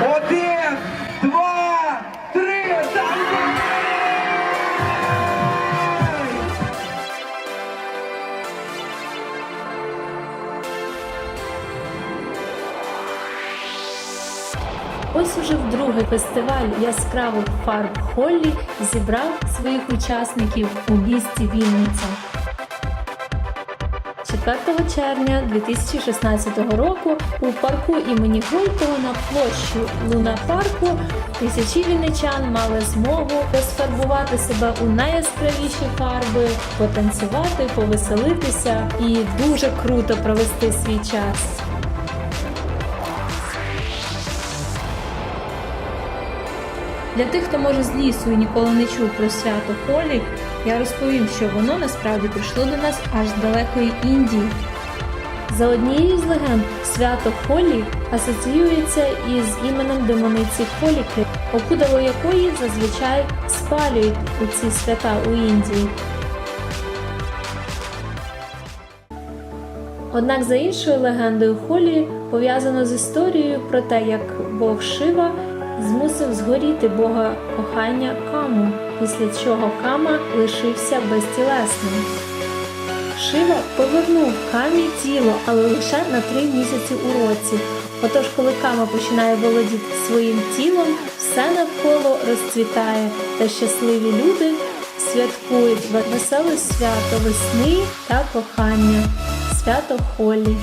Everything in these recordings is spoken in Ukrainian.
Один, два, три! Ось уже вдруге фестиваль яскравих фарб Холлі зібрав своїх учасників у місті Вінниця. 4 червня 2016 року у парку імені Горького на площі Луна парку тисячі вінничан мали змогу розфарбувати себе у найяскравіші фарби, потанцювати, повеселитися і дуже круто провести свій час. Для тих, хто може з лісу і ніколи не чув про свято Холі, я розповім, що воно насправді прийшло до нас аж з далекої Індії. За однією з легенд, свято Холі асоціюється із іменем демониці Холіки, опудало якої зазвичай спалюють у ці свята у Індії. Однак за іншою легендою Холі пов'язано з історією про те, як Бог Шива змусив згоріти Бога кохання Каму, після чого Кама лишився безтілесним. Шива повернув Камі тіло, але лише на три місяці у році. Отож, коли Кама починає володіти своїм тілом, все навколо розцвітає, та щасливі люди святкують веселе свято весни та кохання, свято Холі.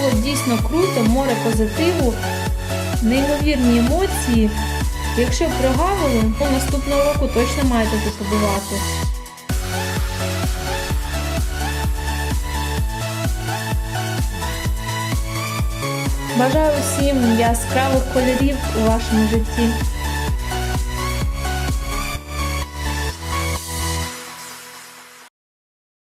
Було дійсно круто, море позитиву, неймовірні емоції. Якщо прогавили, то наступного року точно маєте тут побувати. Бажаю всім яскравих кольорів у вашому житті.